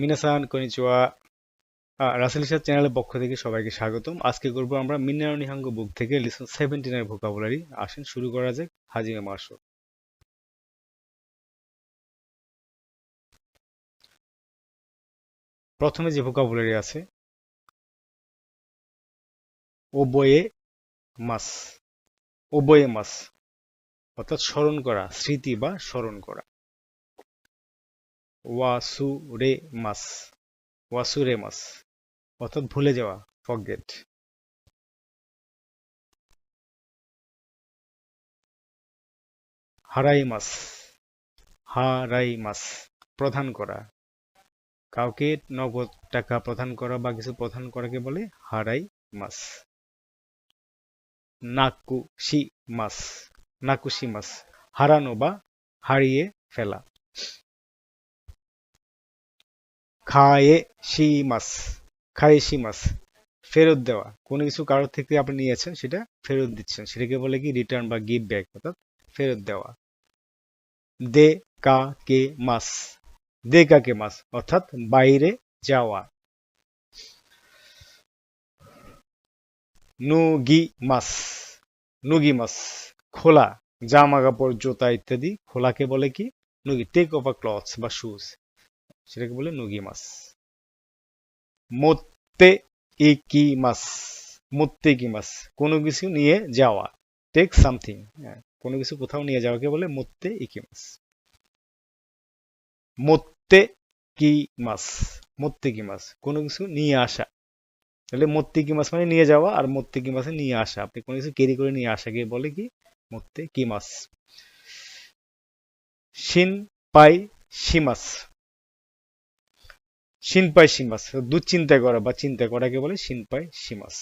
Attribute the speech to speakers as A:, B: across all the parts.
A: মিনাসান konnichiwa Rasel ইসাদ চ্যানেলের পক্ষ থেকে সবাইকে স্বাগতম। আজকে করব আমরা মিনার নিহাঙ্গ বুক থেকে লিসন সেভেন্টিনের ভোকাবুলারি। আসেন, শুরু করা যাক হাজিমে মার্শো। প্রথমে যে ভোকাবুলারি আছে, ওবয়ে মাস। ওবয়ে মাস। অর্থাৎ স্মরণ করা, স্মৃতি বা স্মরণ করা। ওয়াসু রে মাস ওয়াসুরে মাস অর্থাৎ ভুলে যাওয়া ফরগেট হারাই মাস হারাই মাস প্রধান করা। কাউকে নগদ টাকা প্রদান করা বা কিছু প্রদান করাকে বলে হারাই মাস নাকুশি মাস নাকুশি মাস হারানো বা হারিয়ে ফেলা। খায়ে শিমাস খায়ে শিমাস ফেরত দেওয়া। কোনো কিছু কারোর থেকে আপনি নিয়েছেন, সেটা ফেরত দিচ্ছেন। সেটাকে বলে কি? রিটার্ন বা গিভ ব্যাক অর্থাৎ ফেরত দেওয়া। দে কা কে মাস, দে কা কে মাস, অর্থাৎ বাইরে যাওয়া। নুগি মাস নুগি মাস খোলা, জামা কাপড়, জুতা ইত্যাদি। খোলাকে বলে কি? নুগি টেক ওভার ক্লথস বা শুজ সেটাকে বলে নুগি মাস মোত্তে ইকি মাস মোত্তে কি মাস কোনো কিছু নিয়ে যাওয়া টেক সামথিং কোনো কিছু কোথাও নিয়ে যাওয়াকে বলে মোত্তে ইকি মাস মোত্তে কি মাস মোত্তে কি মাস কোনো কিছু নিয়ে আসা। তাহলে মোত্তে কি মাস মানে নিয়ে যাওয়া আর মোত্তে কি মাসে নিয়ে আসা। আপনি কোনো কিছু ক্যারি করে নিয়ে আসাকে বলে কি? মোত্তে কি মাস শিন পাই শিমাস শিনপাই শিমাস দুশ্চিন্তা করা বা চিন্তা করাকে বলে শিনপাই শিমাস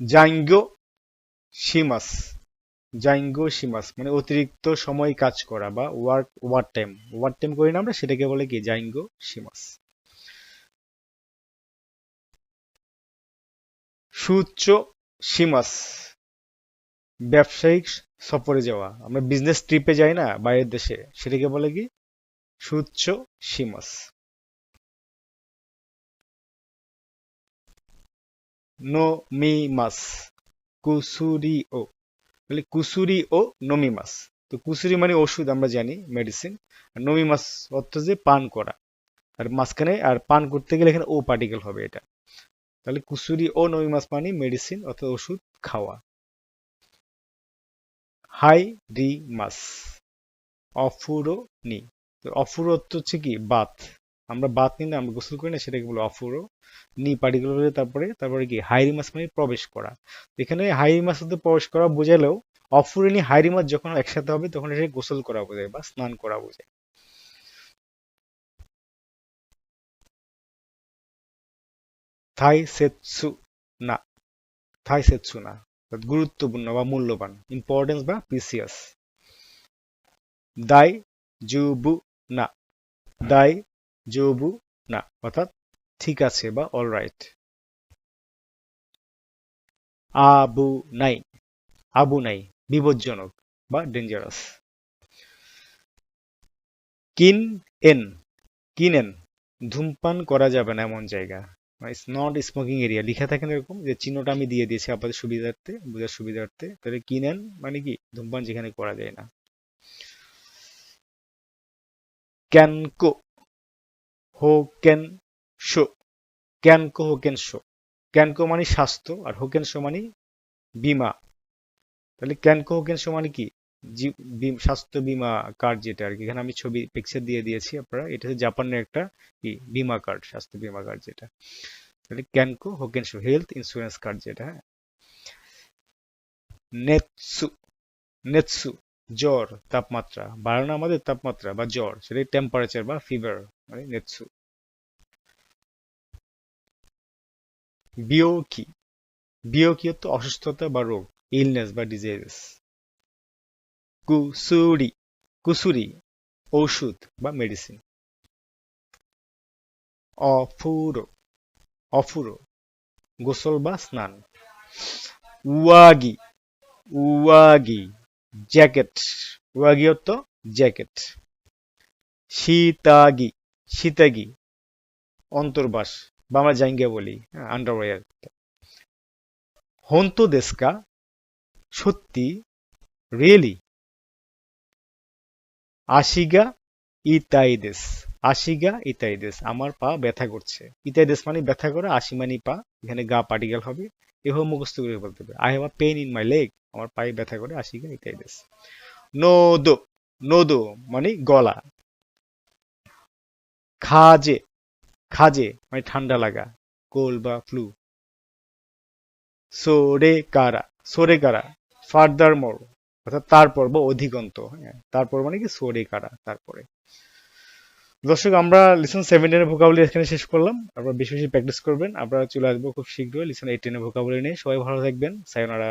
A: জাইঙ্গো শিমাস জাইঙ্গো শিমাস মানে অতিরিক্ত সময় কাজ করা বা work war time war time করি না আমরা, সেটাকে বলে কি? জাইঙ্গো শিমাস সুচ্চ শিমাস ব্যবসায়িক সফরে যাওয়া। আমরা বিজনেস ট্রিপে যাই না, বাইরের দেশে। সেটাকে বলে কি? সুচ্চ শিমাস। নো মি মাস কুসুরি ও তাহলে কুসুরি ও নমিমাস তো কুসুরি মানে ওষুধ, আমরা জানি মেডিসিন আর নমিমাস অর্থ যে পান করা। আর মাঝখানে, আর পান করতে গেলে এখানে ও পার্টিকেল হবে এটা। তাহলে কুসুরি ও নমিমাস মানে মেডিসিন অর্থাৎ ওষুধ খাওয়া। হাই রি মাস অফুরো নি অফুরো হচ্ছে কি বাত। আমরা বাত নিই না আমরা গোসল করি না, সেটাকে বলে অফুরো নি পার্টিকুলার তারপরে তারপরে কি? হাইরি মাস মানে প্রবেশ করা। এখানে হাইরি মাস মধ্যে প্রবেশ করা বোঝালেও অফুরিনি হাইরি মাস যখন একসাথে হবে, তখন এটা গোসল করা বোঝায় বা স্নান করা বোঝায়। থাই সেতসু না। থাই সেতসু না। গুরুত্বপূর্ণ বা মূল্যবান ইম্পর্টেন্স বা প্রিসিয়াস দাই জুবু না। দাই জুবু না। অর্থাৎ ঠিক আছে বা অলরাইট আবু নাই। আবু নাই, বিপজ্জনক বা ডেঞ্জারাস কিন এন। কিন এন, ধূমপান করা যাবে না এমন জায়গা। ইটস নট স্মোকিং এরিয়া লিখা থাকে না এরকম যে চিহ্নটা আমি দিয়ে দিয়েছি আপনাদের সুবিধার্থে, বোঝার সুবিধার্থে। তাহলে কিনেন মানে কি? ধূমপান যেখানে করা যায় না। ক্যানকো হোকেন শো ক্যানকো হোকেন শো ক্যানকো মানে স্বাস্থ্য আর হো হোকেন শো মানে বিমা তাহলে ক্যানকো হোকেন শো মানে কি স্বাস্থ্য বিমা কার্ড যেটা আর কি এখানে আমি ছবি পিকচার দিয়ে দিয়েছি আপনারা এটা হচ্ছে জাপানের একটা কি বিমা কার্ড স্বাস্থ্য বিমা কার্ড যেটা তাহলে ক্যানকো হোকেন শো হেলথ ইন্স্যুরেন্স কার্ড যেটা হ্যাঁ নেতসু নেতসু জ্বর, তাপমাত্রা, বাড়ানো আমাদের তাপমাত্রা বা জ্বর, সেটাই টেম্পারেচার বা ফিভার মানে নেতসু বিয়োকি বিয়োকি হচ্ছে অসুস্থতা বা রোগ ইলনেস বা ডিজিজেস কুসুরি কুসুরি, ঔষধ বা মেডিসিন অফুরো অফুরো, গোসল বা স্নান। উয়াগি উয়াগি। জ্যাকেট। ওয়াগি অর্থ জ্যাকেট। শীতাগি শীতাগি অন্তর্বাস বা আমরা জাইঙ্গা বলি আন্ডারওয়্যার হন্তু দেশকা সত্যি রিয়েলি আশিগা ইতাইদেস আশিগা ইতাইদেস আমার পা ব্যথা করছে। ইতাইদেস মানে ব্যথা করে আশি মানে পা। এখানে গা পার্টিকেল হবে। এভাবে মুখস্থ করে বলতে হবে I have a pain in my leg আমার পায়ে ব্যথা করে আশিগা ইতাইদেস নোদো নোদো মানে গলা। খাজে খাজে মানে ঠান্ডা লাগা কোল বা ফ্লু সোরে কারা সোরে কারা ফার্দার মোর অর্থাৎ তারপর বা অধিকন্ত হ্যাঁ তারপর মানে কি? সোরে কারা তারপরে। দর্শক, আমরা লিসন সেভেন্টিনের ভোকাবলি এখানে শেষ করলাম। আপনারা বেশি বেশি প্র্যাকটিস করবেন। আমরা চলে আসব খুব শীঘ্রই লিসন এইটিনের ভোকাবলি নিয়ে। সবাই ভালো থাকবেন। সায়নারা